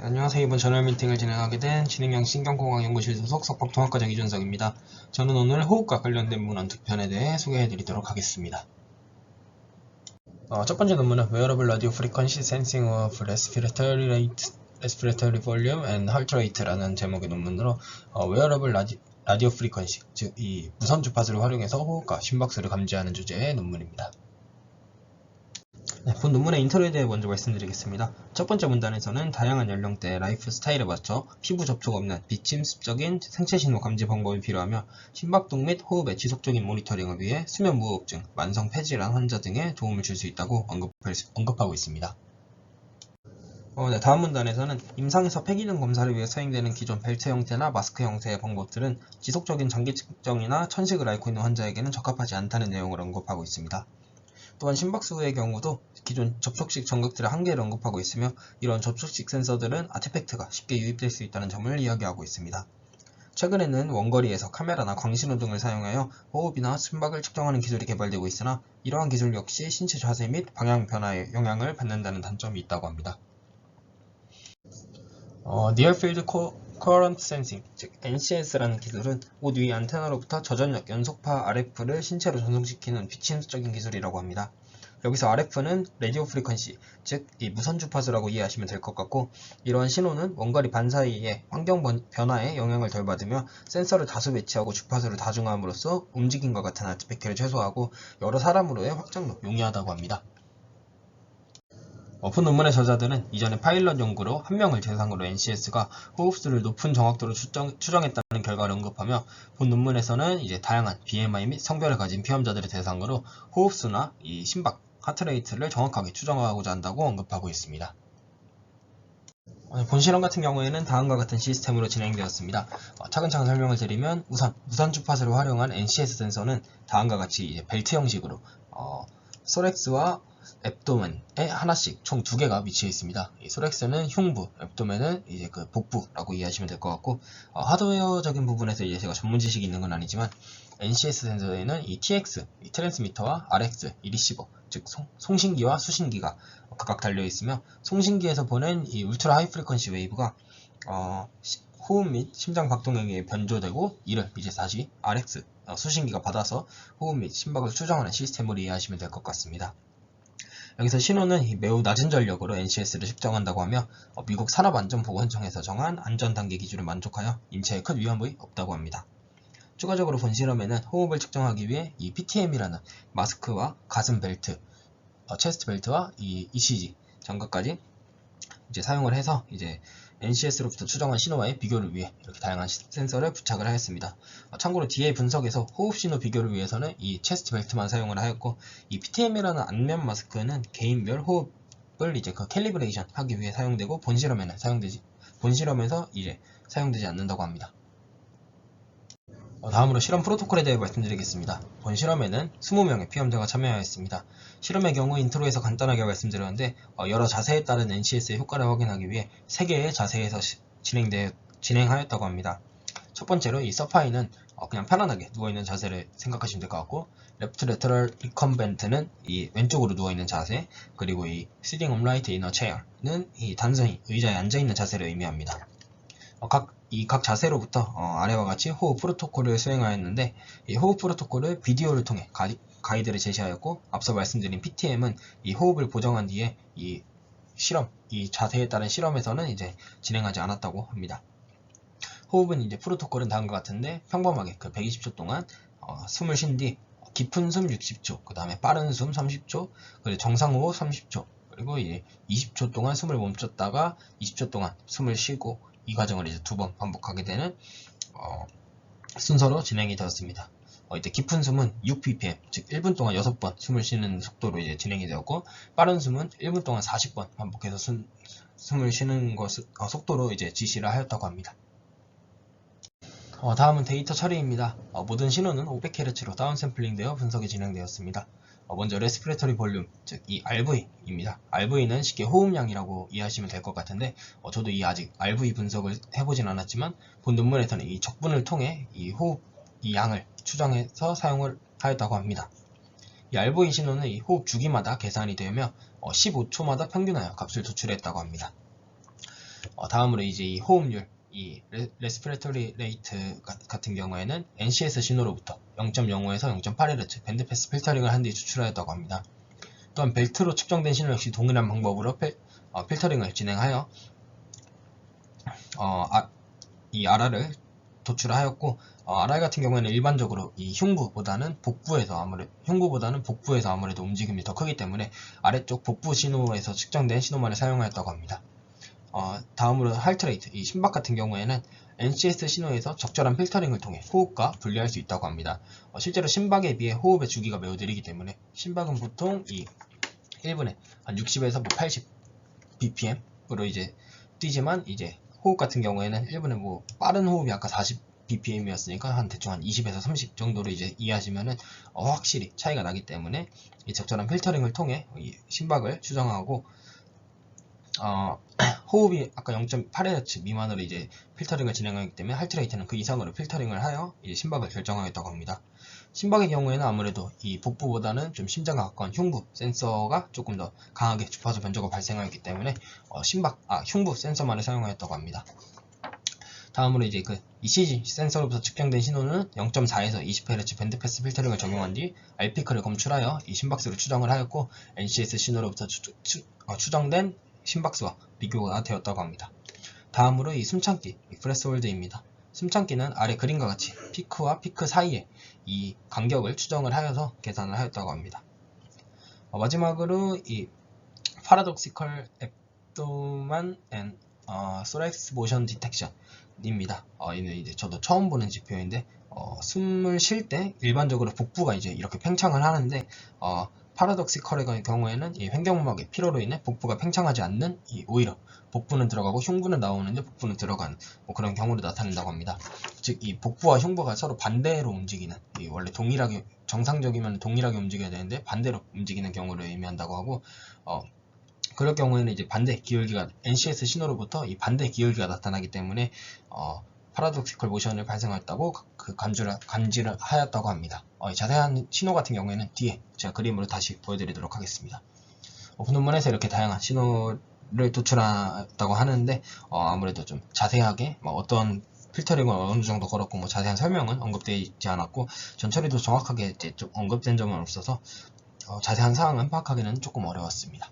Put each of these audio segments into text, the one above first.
네, 안녕하세요. 이번 저널 미팅을 진행하게 된 진행형 신경공학 연구실 소속 석박통합과장 이준석입니다. 저는 오늘 호흡과 관련된 문헌 두 편에 대해 소개해 드리도록 하겠습니다. 어, 첫 번째 논문은 Wearable Radio Frequency Sensing of Respiratory Rate, Respiratory Volume and Heart Rate라는 제목의 논문으로 어, Wearable Radio Frequency, 즉 이 무선 주파수를 활용해서 호흡과 심박수를 감지하는 주제의 논문입니다. 네, 본 논문의 인터뷰에 대해 먼저 말씀드리겠습니다. 첫 번째 문단에서는 다양한 연령대, 라이프 스타일에 맞춰 피부 접촉 없는 비침습적인 생체 신호 감지 방법이 필요하며 심박동 및 호흡의 지속적인 모니터링을 위해 수면 무호흡증, 만성 폐질환 환자 등에 도움을 줄 수 있다고 언급할 수- 언급하고 있습니다. 어, 네, 다음 문단에서는 임상에서 폐기능 검사를 위해 사용되는 기존 벨트 형태나 마스크 형태의 방법들은 지속적인 장기 측정이나 천식을 앓고 있는 환자에게는 적합하지 않다는 내용을 언급하고 있습니다. 또한 심박수의 경우도 기존 접촉식 정극들의 한계를 언급하고 있으며 이런 접촉식 센서들은 아티팩트가 쉽게 유입될 수 있다는 점을 이야기하고 있습니다. 최근에는 원거리에서 카메라나 광신호 등을 사용하여 호흡이나 심박을 측정하는 기술이 개발되고 있으나 이러한 기술 역시 신체 자세 및 방향 변화에 영향을 받는다는 단점이 있다고 합니다. 어, Field Co- Current Sensing, 즉 NCS라는 기술은 옷 위 안테나로부터 저전력 연속파 RF를 신체로 전송시키는 비침수적인 기술이라고 합니다. 여기서 RF는 라디오 프리퀀시, 즉 이 무선 주파수라고 이해하시면 될 것 같고 이러한 신호는 원거리 반 사이의 환경 번- 변화에 영향을 덜 받으며 센서를 다수 배치하고 주파수를 다중함으로써 움직임과 같은 아티팩트를 최소화하고 여러 사람으로의 확장도 용이하다고 합니다. 오픈 논문의 저자들은 이전에 파일럿 연구로 한 명을 대상으로 NCS가 호흡수를 높은 정확도로 추정, 추정했다는 결과를 언급하며 본 논문에서는 이제 다양한 BMI 및 성별을 가진 피험자들을 대상으로 호흡수나 이 심박, 하트레이트를 정확하게 추정하고자 한다고 언급하고 있습니다. 어, 본 실험 같은 경우에는 다음과 같은 시스템으로 진행되었습니다. 어, 차근차근 설명을 드리면 우선 무선 주파수를 활용한 NCS 센서는 다음과 같이 벨트 형식으로 어, 소렉스와 앱도멘에 하나씩 총 두 개가 위치해 있습니다. 이 소렉스는 흉부, 앱도멘은 이제 그 복부라고 이해하시면 될 것 같고 어, 하드웨어적인 부분에서 이제 제가 전문 지식이 있는 건 아니지만 NCS 센서에는 이 TX, 이 트랜스미터와 RX, 이 리시버, 즉 송, 송신기와 수신기가 각각 달려 있으며 송신기에서 보낸 이 울트라 하이 프리퀀시 웨이브가 어, 시- 호흡 및 심장 박동에 의해 변조되고 이를 이제 다시 RX 어, 수신기가 받아서 호흡 및 심박을 추정하는 시스템으로 이해하시면 될 것 같습니다. 여기서 신호는 이 매우 낮은 전력으로 NCS를 측정한다고 하며 어, 미국 산업안전보건청에서 정한 안전단계 기준을 만족하여 인체에 큰 위험이 없다고 합니다. 추가적으로 본 실험에는 호흡을 측정하기 위해 이 PTM이라는 마스크와 가슴 벨트, 어, 체스트 벨트와 이 ECG 장갑까지 이제 사용을 해서 이제 NCS로부터 추정한 신호와의 비교를 위해 이렇게 다양한 시- 센서를 부착을 하였습니다. 어, 참고로 뒤에 분석에서 호흡 신호 비교를 위해서는 이 체스트 벨트만 사용을 하였고 이 PTM이라는 안면 마스크는 개인별 호흡을 이제 그 캘리브레이션 하기 위해 사용되고 본 실험에는 사용되지 본 실험에서 이제 사용되지 않는다고 합니다. 어, 다음으로 실험 프로토콜에 대해 말씀드리겠습니다. 본 실험에는 20명의 피험자가 참여하였습니다. 실험의 경우 인트로에서 간단하게 말씀드렸는데 어, 여러 자세에 따른 NCS의 효과를 확인하기 위해 3개의 자세에서 시- 진행되, 진행하였다고 합니다. 첫 번째로 이 서파이는 어, 그냥 편안하게 누워있는 자세를 생각하시면 될 것 같고 레프트 레터럴 리컴벤트는 이 왼쪽으로 누워있는 자세 그리고 이 upright in a chair는 이 단순히 의자에 앉아있는 자세를 의미합니다. 어, 각, 이 각 자세로부터 어, 아래와 같이 호흡 프로토콜을 수행하였는데 이 호흡 프로토콜을 비디오를 통해 가이, 가이드를 제시하였고 앞서 말씀드린 PTM은 이 호흡을 보정한 뒤에 이 실험, 이 자세에 따른 실험에서는 이제 진행하지 않았다고 합니다. 호흡은 이제 프로토콜은 다음과 같은데 평범하게 그 120초 동안 어, 숨을 쉰 뒤 깊은 숨 60초, 그 다음에 빠른 숨 30초, 그리고 정상 호흡 30초, 그리고 이제 20초 동안 숨을 멈췄다가 20초 동안 숨을 쉬고 이 과정을 이제 두 번 반복하게 되는 어, 순서로 진행이 되었습니다. 어, 이때 깊은 숨은 6ppm, 즉 1분 동안 6번 숨을 쉬는 속도로 이제 진행이 되었고 빠른 숨은 1분 동안 40번 반복해서 숨, 숨을 쉬는 것 어, 속도로 이제 지시를 하였다고 합니다. 어, 다음은 데이터 처리입니다. 어, 모든 신호는 500Hz로 다운샘플링되어 분석이 진행되었습니다. 어, 먼저 레스피레터리 볼륨, 즉 이 RV입니다. RV는 쉽게 호흡량이라고 이해하시면 될 것 같은데 어, 저도 이 아직 RV 분석을 해보진 않았지만 본 논문에서는 이 적분을 통해 이 호흡 이 양을 추정해서 사용을 하였다고 합니다. 이 RV 신호는 이 호흡 주기마다 계산이 되며 어, 15초마다 평균하여 값을 도출했다고 합니다. 어, 다음으로 이제 이 호흡률, 이 레스피레토리 레이트 같은 경우에는 NCS 신호로부터 0.05에서 0.8Hz 밴드패스 필터링을 한 뒤 추출하였다고 합니다. 또한 벨트로 측정된 신호 역시 동일한 방법으로 필, 어, 필터링을 진행하여 어, 아, 이 RR을 도출하였고 어, RR 같은 경우에는 일반적으로 이 흉부보다는 복부에서 아무래도 흉부보다는 복부에서 아무래도 움직임이 더 크기 때문에 아래쪽 복부 신호에서 측정된 신호만을 사용하였다고 합니다. 어, 다음으로 할트레이트, 이 심박 같은 경우에는 NCS 신호에서 적절한 필터링을 통해 호흡과 분리할 수 있다고 합니다. 어, 실제로 심박에 비해 호흡의 주기가 매우 느리기 때문에 심박은 보통 이 1분에 한 60에서 뭐 80 bpm으로 이제 뛰지만 이제 호흡 같은 경우에는 1분에 뭐 빠른 호흡이 아까 40 bpm이었으니까 한 대충 한 20에서 30 정도로 이제 이해하시면은 어, 확실히 차이가 나기 때문에 이 적절한 필터링을 통해 이 심박을 추정하고 어, 호흡이 아까 0.8Hz 미만으로 이제 필터링을 진행하기 때문에 할트레이트는 그 이상으로 필터링을 하여 이제 심박을 결정하겠다고 합니다. 심박의 경우에는 아무래도 이 복부보다는 좀 심장과 가까운 흉부 센서가 조금 더 강하게 주파수 변조가 발생하기 때문에 어, 심박, 아 흉부 센서만을 사용하였다고 합니다. 다음으로 이제 그 ECG 센서로부터 측정된 신호는 0.4에서 20Hz 밴드패스 필터링을 적용한 뒤 RP크를 검출하여 이 심박수를 추정을 하였고 NCS 신호로부터 추, 추, 어, 추정된 심박수와 비교가 되었다고 합니다. 다음으로 이 숨참기, 이 프레스홀드입니다. 숨참기는 아래 그림과 같이 피크와 피크 사이에 이 간격을 추정을 하여서 계산을 하였다고 합니다. 어, 마지막으로 이 파라독시컬 앱도만 앤 어, 소렉스 모션 디텍션입니다. 어, 이는 이제 저도 처음 보는 지표인데 어, 숨을 쉴 때 일반적으로 복부가 이제 이렇게 팽창을 하는데 어, 파라독시컬의 경우에는 이 횡격막의 피로로 인해 복부가 팽창하지 않는 이 오히려 복부는 들어가고 흉부는 나오는데 복부는 들어가는 뭐 그런 경우를 나타낸다고 합니다. 즉 이 복부와 흉부가 서로 반대로 움직이는 원래 동일하게 정상적이면 동일하게 움직여야 되는데 반대로 움직이는 경우를 의미한다고 하고 어, 그럴 경우에는 이제 반대 기울기가 NCS 신호로부터 이 반대 기울기가 나타나기 때문에 어, 파라독시컬 모션을 발생했다고 그 감지를, 감지를 하였다고 합니다. 어, 자세한 신호 같은 경우에는 뒤에 제가 그림으로 다시 보여드리도록 하겠습니다. 어, 본논문에서 이렇게 다양한 신호를 도출했다고 하는데 어, 아무래도 좀 자세하게 뭐 어떤 필터링을 어느 정도 걸었고 뭐 자세한 설명은 언급되어 있지 않았고 전처리도 정확하게 이제 좀 언급된 점은 없어서 어, 자세한 사항은 파악하기는 조금 어려웠습니다.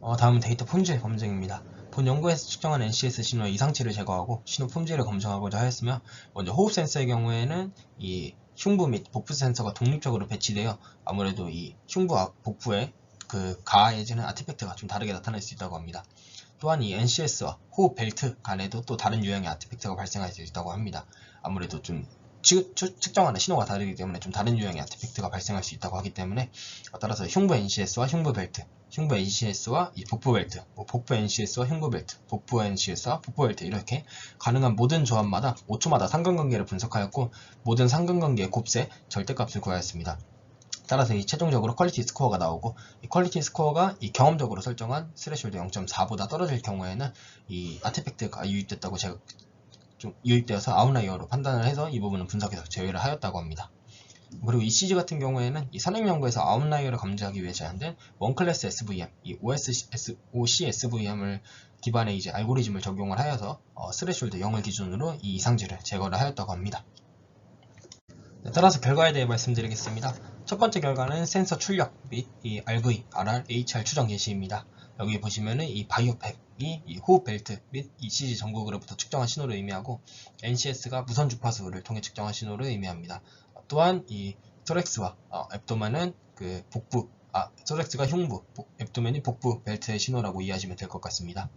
어, 다음은 데이터 품질 검증입니다. 본 연구에서 측정한 NCS 신호의 이상치를 제거하고 신호 품질을 검증하고자 하였으며 먼저 호흡 센서의 경우에는 이 흉부 및 복부 센서가 독립적으로 배치되어 아무래도 이 흉부와 복부에 그 가해지는 아티팩트가 좀 다르게 나타날 수 있다고 합니다. 또한 이 NCS와 호흡 벨트 간에도 또 다른 유형의 아티팩트가 발생할 수 있다고 합니다. 아무래도 좀 측정하는 신호가 다르기 때문에 좀 다른 유형의 아티팩트가 발생할 수 있다고 하기 때문에 따라서 흉부 NCS와 흉부 벨트, 흉부 NCS와 이 복부 벨트, 뭐 복부 NCS와 흉부 벨트, 복부 NCS와 복부 벨트 이렇게 가능한 모든 조합마다 5초마다 상관관계를 분석하였고 모든 상관관계의 곱세, 절대값을 구하였습니다. 따라서 이 최종적으로 퀄리티 스코어가 나오고 이 퀄리티 스코어가 이 경험적으로 설정한 스레숄드 0.4보다 떨어질 경우에는 이 아티팩트가 유입됐다고 제가 좀 유입되어서 아웃라이어로 판단을 해서 이 부분은 분석해서 제외를 하였다고 합니다. 그리고 ECG 같은 경우에는 이 산업 연구에서 아웃라이어를 감지하기 위해 제한된 원클래스 SVM, 이 OCSVM을 기반의 이제 알고리즘을 적용을 하여서 어, 스레숄드 0을 기준으로 이 이상치를 제거를 하였다고 합니다. 네, 따라서 결과에 대해 말씀드리겠습니다. 첫 번째 결과는 센서 출력 및 이 RV, RR, HR 추정 개시입니다. 여기 보시면은 이 바이오팩이 이 호흡 벨트 및 ECG 전국으로부터 측정한 신호를 의미하고 NCS가 무선 주파수를 통해 측정한 신호를 의미합니다. 또한 이 토렉스와 어, 앱도만은 그 복부, 아 토렉스가 흉부, 복, 앱도맨이 복부 벨트의 신호라고 이해하시면 될 것 같습니다.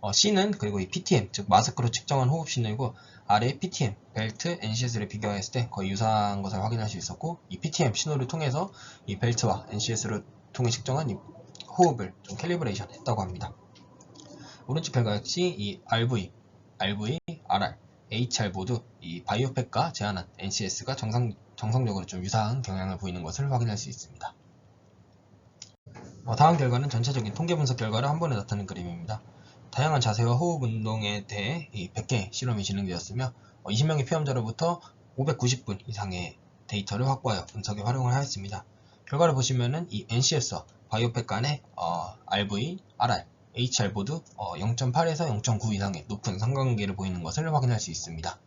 어, C는 그리고 이 PTM, 즉 마스크로 측정한 호흡 신호이고 아래 PTM, 벨트, NCS를 비교했을 때 거의 유사한 것을 확인할 수 있었고 이 PTM 신호를 통해서 이 벨트와 NCS를 통해 측정한 이 호흡을 좀 캘리브레이션 했다고 합니다. 오른쪽 결과 역시 이 RV, RV, RR, HR 모두 이 바이오팩과 제한한 NCS가 정상, 정상적으로 좀 유사한 경향을 보이는 것을 확인할 수 있습니다. 어, 다음 결과는 전체적인 통계 분석 결과를 한 번에 나타낸 그림입니다. 다양한 자세와 호흡 운동에 대해 100개 실험이 진행되었으며 20명의 피험자로부터 590분 이상의 데이터를 확보하여 분석에 활용을 하였습니다. 결과를 보시면은 이 NCS와 바이오팩 간의 어, RV, RR HR 모두 0.8에서 0.9 이상의 높은 상관관계를 보이는 것을 확인할 수 있습니다.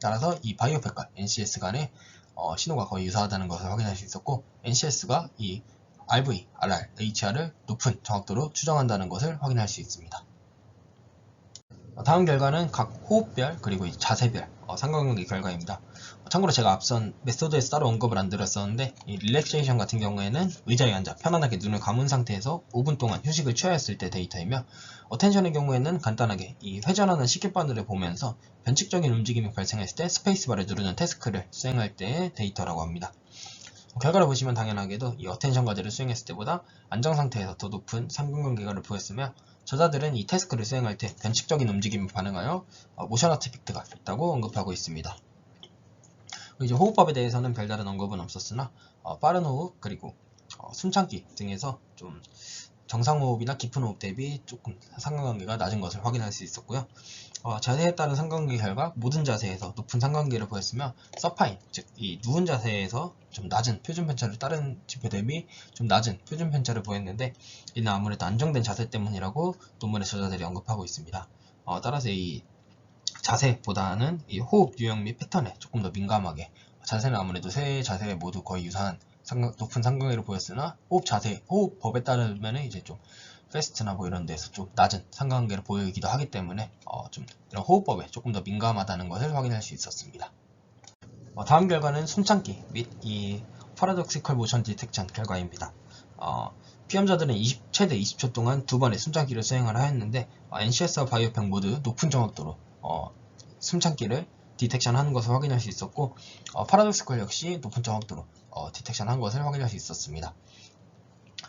따라서 이 바이오팩과 NCS 간의 어, 신호가 거의 유사하다는 것을 확인할 수 있었고 NCS가 이 RV, RR, HR을 높은 정확도로 추정한다는 것을 확인할 수 있습니다. 어, 다음 결과는 각 호흡별 그리고 이 자세별 어, 상관관계 결과입니다. 어, 참고로 제가 앞선 메소드에서 따로 언급을 안 드렸었는데 이 릴렉세이션 같은 경우에는 의자에 앉아 편안하게 눈을 감은 상태에서 5분 동안 휴식을 취하였을 때 데이터이며 어텐션의 경우에는 간단하게 이 회전하는 시계바늘을 보면서 변칙적인 움직임이 발생했을 때 스페이스바를 누르는 태스크를 수행할 때의 데이터라고 합니다. 어, 결과를 보시면 당연하게도 이 어텐션 과제를 수행했을 때보다 안정 상태에서 더 높은 상관관계를 보였으며 저자들은 이 태스크를 수행할 때 변칙적인 움직임에 반응하여 어, 모션 아티팩트가 있다고 언급하고 있습니다. 이제 호흡법에 대해서는 별다른 언급은 없었으나 어, 빠른 호흡 그리고 어, 숨참기 등에서 좀 정상 호흡이나 깊은 호흡 대비 조금 상관관계가 낮은 것을 확인할 수 있었고요. 어, 자세에 따른 상관관계 결과 모든 자세에서 높은 상관관계를 보였으며 서파인 즉 이 누운 자세에서 좀 낮은 표준 편차를 다른 지표 대비 좀 낮은 표준 편차를 보였는데 이는 아무래도 안정된 자세 때문이라고 논문의 저자들이 언급하고 있습니다. 어, 따라서 이 자세보다는 이 호흡 유형 및 패턴에 조금 더 민감하게 자세는 아무래도 세 자세 모두 거의 유사한 상관- 높은 상관계를 보였으나 호흡 자세, 호흡법에 따르면 이제 좀 페스트나 뭐 이런 데서 좀 낮은 상관관계를 보이기도 하기 때문에 어, 좀 이런 호흡법에 조금 더 민감하다는 것을 확인할 수 있었습니다. 어, 다음 결과는 숨참기 및 이 파라독시컬 모션 디텍션 결과입니다. 어, 피험자들은 20 최대 20초 동안 두 번의 숨참기를 수행을 하였는데 어, NCS와 바이오팩 모두 높은 정확도로 어, 숨참기를 디텍션 하는 것을 확인할 수 있었고 어, 파라독시컬 역시 높은 정확도로 어, 디텍션 한 것을 확인할 수 있었습니다.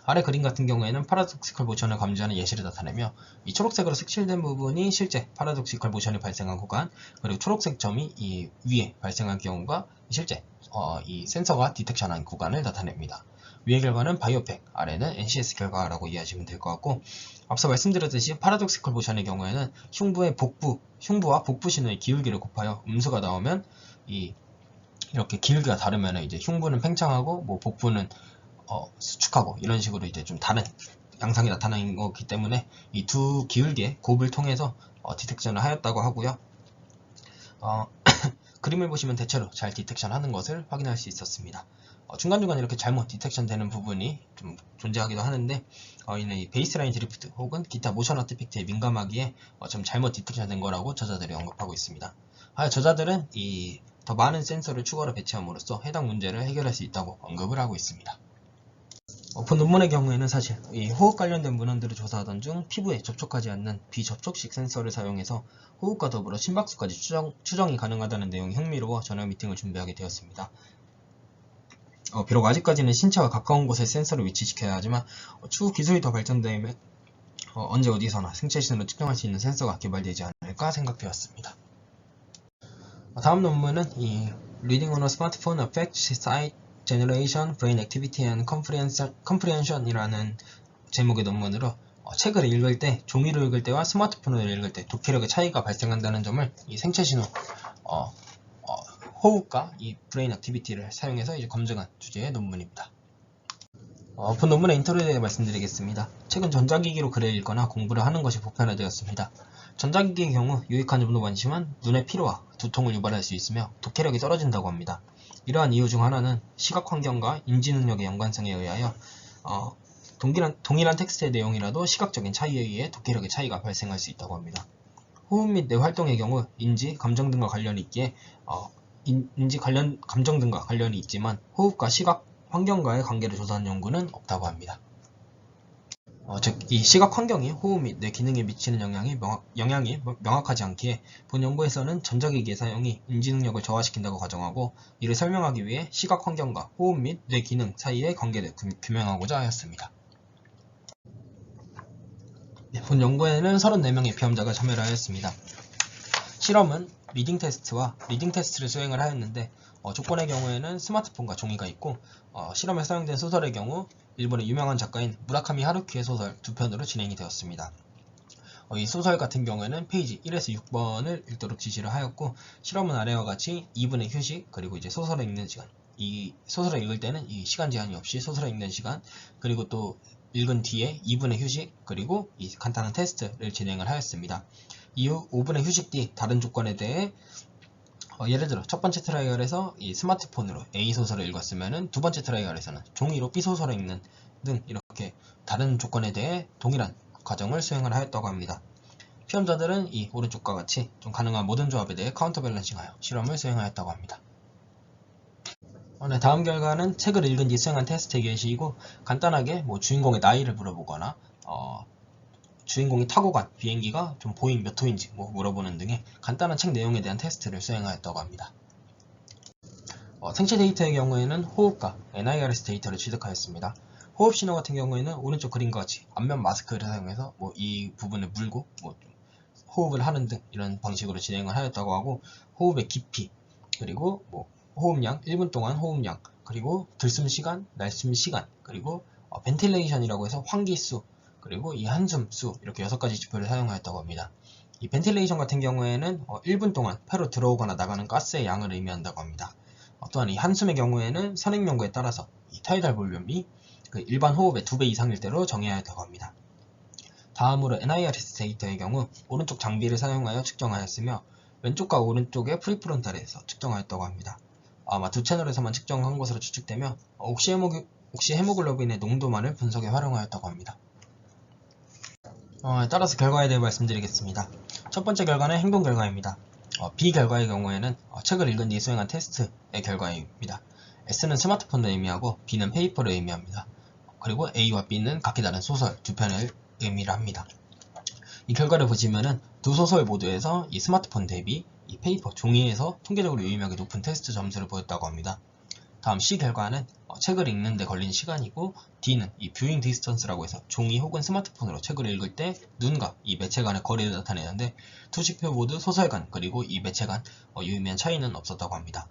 아래 그림 같은 경우에는 파라독시컬 모션을 감지하는 예시를 나타내며 이 초록색으로 색칠된 부분이 실제 파라독시컬 모션이 발생한 구간 그리고 초록색 점이 이 위에 발생한 경우가 실제 어, 이 센서가 디텍션한 구간을 나타냅니다. 위의 결과는 바이오팩, 아래는 NCS 결과라고 이해하시면 될 것 같고 앞서 말씀드렸듯이 파라독시컬 모션의 경우에는 흉부의 복부, 흉부와 복부 신호의 기울기를 곱하여 음수가 나오면 이 이렇게 기울기가 다르면 이제 흉부는 팽창하고 뭐 복부는 어, 수축하고 이런 식으로 이제 좀 다른 양상이 나타나는 거기 때문에 이 두 기울기의 곱을 통해서 어, 디텍션을 하였다고 하고요. 어, 그림을 보시면 대체로 잘 디텍션 하는 것을 확인할 수 있었습니다. 어, 중간중간 이렇게 잘못 디텍션 되는 부분이 좀 존재하기도 하는데 어, 이는 이 베이스라인 드리프트 혹은 기타 모션 아티팩트에 민감하기에 어, 좀 잘못 디텍션 된 거라고 저자들이 언급하고 있습니다. 하여 저자들은 이 더 많은 센서를 추가로 배치함으로써 해당 문제를 해결할 수 있다고 언급을 하고 있습니다. 어, 본 논문의 경우에는 사실 이 호흡 관련된 문헌들을 조사하던 중 피부에 접촉하지 않는 비접촉식 센서를 사용해서 호흡과 더불어 심박수까지 추정, 추정이 가능하다는 내용이 흥미로워 저녁 미팅을 준비하게 되었습니다. 어, 비록 아직까지는 신체와 가까운 곳에 센서를 위치시켜야 하지만 어, 추후 기술이 더 발전되면 어, 언제 어디서나 생체 신호를 측정할 수 있는 센서가 개발되지 않을까 생각되었습니다. 어, 다음 논문은 이 Reading on a Smartphone Affects Sight Generation, Brain Activity and Comprehension- Comprehension이라는 제목의 논문으로 어, 책을 읽을 때, 종이로 읽을 때와 스마트폰으로 읽을 때 독해력의 차이가 발생한다는 점을 이 생체 신호, 어, 어, 호흡과 이 브레인 액티비티를 사용해서 이제 검증한 주제의 논문입니다. 어, 본 논문의 인트로에 대해 말씀드리겠습니다. 책은 전자기기로 글을 읽거나 공부를 하는 것이 보편화되었습니다. 전자기기의 경우 유익한 점도 많지만 눈의 피로와 두통을 유발할 수 있으며 독해력이 떨어진다고 합니다. 이러한 이유 중 하나는 시각 환경과 인지 능력의 연관성에 의하여 어, 동일한, 동일한 텍스트의 내용이라도 시각적인 차이에 의해 독해력의 차이가 발생할 수 있다고 합니다. 호흡 및 뇌 활동의 경우 인지, 감정 등과 관련이 있기에 어, 인, 인지 관련, 감정 등과 관련이 있지만 호흡과 시각 환경과의 관계를 조사한 연구는 없다고 합니다. 어, 즉, 이 시각 환경이 호흡 및 뇌 기능에 미치는 영향이, 명확, 영향이 명확하지 않기에 본 연구에서는 전자기기의 사용이 인지 능력을 저하시킨다고 가정하고 이를 설명하기 위해 시각 환경과 호흡 및 뇌 기능 사이의 관계를 구- 규명하고자 하였습니다. 네, 본 연구에는 34명의 피험자가 참여를 하였습니다. 실험은 리딩 테스트와 리딩 테스트를 수행을 하였는데 어, 조건의 경우에는 스마트폰과 종이가 있고 어, 실험에 사용된 소설의 경우 일본의 유명한 작가인 무라카미 하루키의 소설 두 편으로 진행이 되었습니다. 어, 이 소설 같은 경우에는 페이지 1에서 6번을 읽도록 지시를 하였고 실험은 아래와 같이 2분의 휴식 그리고 이제 소설을 읽는 시간 이 소설을 읽을 때는 이 시간 제한이 없이 소설을 읽는 시간 그리고 또 읽은 뒤에 2분의 휴식 그리고 이 간단한 테스트를 진행을 하였습니다. 이후 5분의 휴식 뒤 다른 조건에 대해 어, 예를 들어 첫 번째 트라이얼에서 이 스마트폰으로 A 소설을 읽었으면은 두 번째 트라이얼에서는 종이로 B 소설을 읽는 등 이렇게 다른 조건에 대해 동일한 과정을 수행을 하였다고 합니다. 시험자들은 이 오른쪽과 같이 좀 가능한 모든 조합에 대해 카운터 밸런싱하여 실험을 수행하였다고 합니다. 어, 네, 다음 결과는 책을 읽은 뒤 수행한 테스트 예시이고 간단하게 뭐 주인공의 나이를 물어보거나 어, 주인공이 타고 간 비행기가 좀 보잉 몇 호인지 뭐 물어보는 등의 간단한 책 내용에 대한 테스트를 수행하였다고 합니다. 어, 생체 데이터의 경우에는 호흡과 NIRS 데이터를 취득하였습니다. 호흡 신호 같은 경우에는 오른쪽 그림과 같이 안면 마스크를 사용해서 뭐 이 부분을 물고 뭐 호흡을 하는 등 이런 방식으로 진행을 하였다고 하고 호흡의 깊이 그리고 뭐 호흡량 1분 동안 호흡량 그리고 들숨 시간, 날숨 시간 그리고 어, 벤틸레이션이라고 해서 환기수 그리고 이 한숨 수 이렇게 여섯 가지 지표를 사용하였다고 합니다. 이 벤틸레이션 같은 경우에는 어, 1분 동안 폐로 들어오거나 나가는 가스의 양을 의미한다고 합니다. 어, 또한 이 한숨의 경우에는 선행 연구에 따라서 이 타이달 볼륨이 그 일반 호흡의 2배 이상일 때로 정해야 한다고 합니다. 다음으로 NIRS 데이터의 경우 오른쪽 장비를 사용하여 측정하였으며 왼쪽과 오른쪽의 프리프론탈에서 측정하였다고 합니다. 아마 두 채널에서만 측정한 것으로 추측되며 옥시, 헤모, 옥시 헤모글로빈의 농도만을 분석에 활용하였다고 합니다. 어, 따라서 결과에 대해 말씀드리겠습니다. 첫 번째 결과는 행동 결과입니다. 어, B 결과의 경우에는 어, 책을 읽은 뒤 수행한 테스트의 결과입니다. S는 스마트폰을 의미하고 B는 페이퍼를 의미합니다. 그리고 A와 B는 각기 다른 소설 두 편을 의미를 합니다. 이 결과를 보시면은 두 소설 모두에서 이 스마트폰 대비 이 페이퍼 종이에서 통계적으로 유의미하게 높은 테스트 점수를 보였다고 합니다. 다음 C 결과는 어, 책을 읽는 데 걸린 시간이고 D는 이 뷰잉 디스턴스라고 해서 종이 혹은 스마트폰으로 책을 읽을 때 눈과 이 매체 간의 거리를 나타내는데 두 지표 모두 소설 간 그리고 이 매체 간 어, 유의미한 차이는 없었다고 합니다.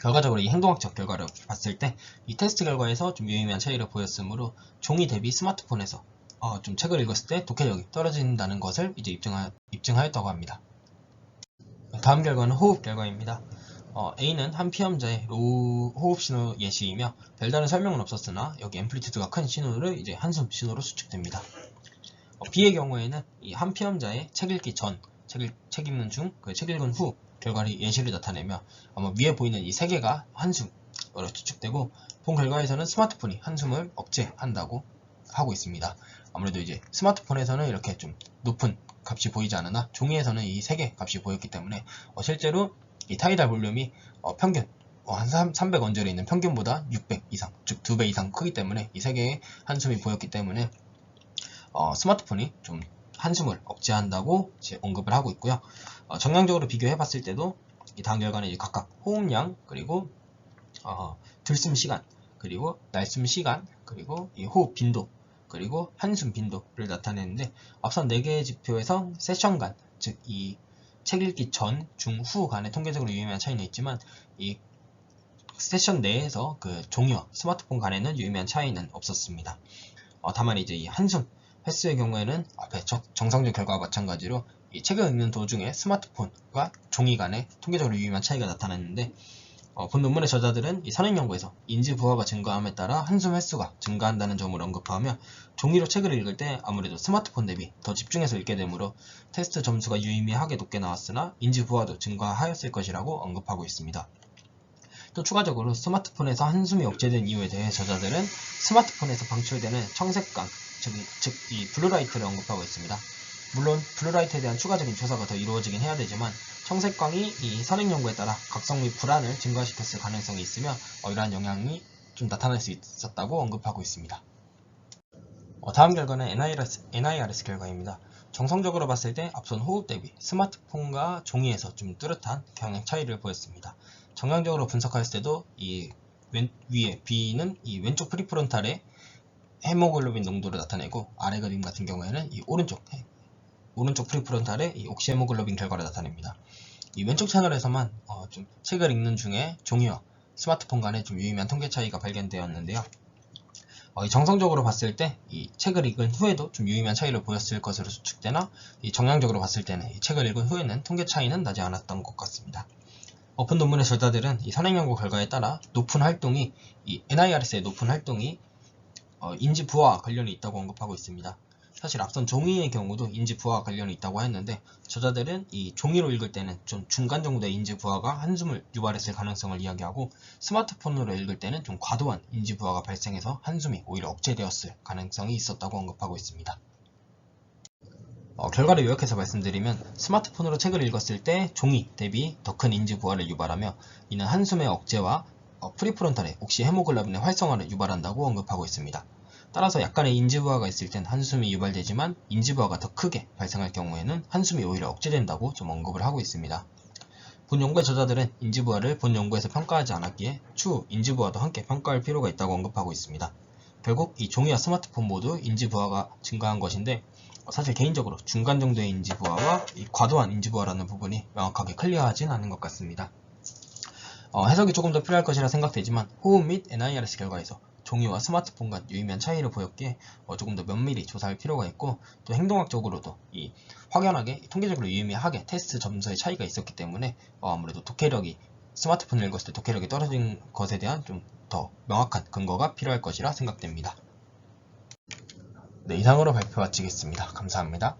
결과적으로 이 행동학적 결과를 봤을 때 이 테스트 결과에서 좀 유의미한 차이를 보였으므로 종이 대비 스마트폰에서 어, 좀 책을 읽었을 때 독해력이 떨어진다는 것을 이제 입증하, 입증하였다고 합니다. 다음 결과는 호흡 결과입니다. 어, A는 한 피험자의 로우 호흡 신호 예시이며 별다른 설명은 없었으나 여기 앰플리튜드가 큰 신호를 이제 한숨 신호로 수축됩니다. 어, B의 경우에는 이 한 피험자의 책 읽기 전, 책, 읽, 책 읽는 중, 그 책 읽은 후 결과를 예시를 나타내며 아마 위에 보이는 이 세 개가 한숨으로 추측되고 본 결과에서는 스마트폰이 한숨을 억제한다고 하고 있습니다. 아무래도 이제 스마트폰에서는 이렇게 좀 높은 값이 보이지 않으나 종이에서는 이 세 개 값이 보였기 때문에 어 실제로 이 타이달 볼륨이 어 평균 어 한 300 언저리에 있는 평균보다 600 이상 즉 2배 이상 크기 때문에 이 세 개의 한숨이 보였기 때문에 어 스마트폰이 좀 한숨을 억제한다고 언급을 하고 있고요. 어 정량적으로 비교해 봤을 때도 이 다음 결과는 각각 호흡량 그리고 어 들숨 시간 그리고 날숨 시간 그리고 이 호흡 빈도 그리고 한숨 빈도를 나타내는데 앞선 4개의 지표에서 세션 간, 즉 이 책 읽기 전, 중, 후 간의 통계적으로 유의미한 차이는 있지만 이 세션 내에서 그 종이와 스마트폰 간에는 유의미한 차이는 없었습니다. 어, 다만 이제 이 한숨 횟수의 경우에는 앞에 정상적 결과와 마찬가지로 이 책을 읽는 도중에 스마트폰과 종이 간의 통계적으로 유의미한 차이가 나타났는데 어, 본 논문의 저자들은 이 선행 연구에서 인지 부하가 증가함에 따라 한숨 횟수가 증가한다는 점을 언급하며 종이로 책을 읽을 때 아무래도 스마트폰 대비 더 집중해서 읽게 되므로 테스트 점수가 유의미하게 높게 나왔으나 인지 부하도 증가하였을 것이라고 언급하고 있습니다. 또 추가적으로 스마트폰에서 한숨이 억제된 이유에 대해 저자들은 스마트폰에서 방출되는 청색광, 즉 이 블루라이트를 언급하고 있습니다. 물론 블루라이트에 대한 추가적인 조사가 더 이루어지긴 해야 되지만 청색광이 이 선행 연구에 따라 각성 및 불안을 증가시켰을 가능성이 있으며 어, 이러한 영향이 좀 나타날 수 있었다고 언급하고 있습니다. 어, 다음 결과는 NIRS, NIRS 결과입니다. 정성적으로 봤을 때 앞선 호흡 대비 스마트폰과 종이에서 좀 뚜렷한 경향 차이를 보였습니다. 정량적으로 분석했을 때도 이 왼, 위에 B는 이 왼쪽 프리프론탈의 헤모글로빈 농도를 나타내고 아래 그림 같은 경우에는 이 오른쪽 오른쪽 프리프론탈의 이 옥시헤모글로빈 결과를 나타냅니다. 이 왼쪽 채널에서만 어, 좀 책을 읽는 중에 종이와 스마트폰 간에 좀 유의미한 통계 차이가 발견되었는데요. 어, 정성적으로 봤을 때 이 책을 읽은 후에도 좀 유의미한 차이를 보였을 것으로 추측되나 이 정량적으로 봤을 때는 이 책을 읽은 후에는 통계 차이는 나지 않았던 것 같습니다. 오픈 논문의 저자들은 이 선행 연구 결과에 따라 높은 활동이 이 NIRS의 높은 활동이 어, 인지 부하와 관련이 있다고 언급하고 있습니다. 사실 앞선 종이의 경우도 인지 부하와 관련이 있다고 했는데 저자들은 이 종이로 읽을 때는 좀 중간 정도의 인지 부하가 한숨을 유발했을 가능성을 이야기하고 스마트폰으로 읽을 때는 좀 과도한 인지 부하가 발생해서 한숨이 오히려 억제되었을 가능성이 있었다고 언급하고 있습니다. 어, 결과를 요약해서 말씀드리면 스마트폰으로 책을 읽었을 때 종이 대비 더 큰 인지 부하를 유발하며 이는 한숨의 억제와 어, 프리프론탈의 옥시 헤모글로빈의 활성화를 유발한다고 언급하고 있습니다. 따라서 약간의 인지부하가 있을 땐 한숨이 유발되지만 인지부하가 더 크게 발생할 경우에는 한숨이 오히려 억제된다고 좀 언급을 하고 있습니다. 본 연구의 저자들은 인지부하를 본 연구에서 평가하지 않았기에 추후 인지부하도 함께 평가할 필요가 있다고 언급하고 있습니다. 결국 이 종이와 스마트폰 모두 인지부하가 증가한 것인데 어, 사실 개인적으로 중간 정도의 인지부하와 이 과도한 인지부하라는 부분이 명확하게 클리어하진 않은 것 같습니다. 어, 해석이 조금 더 필요할 것이라 생각되지만 호흡 및 NIRS 결과에서 종이와 스마트폰 간 유의미한 차이를 보였기에 어, 조금 더 면밀히 조사할 필요가 있고 또 행동학적으로도 이 확연하게 통계적으로 유의미하게 테스트 점수의 차이가 있었기 때문에 어, 아무래도 독해력이 스마트폰을 읽었을 때 독해력이 떨어진 것에 대한 좀 더 명확한 근거가 필요할 것이라 생각됩니다. 네, 이상으로 발표 마치겠습니다. 감사합니다.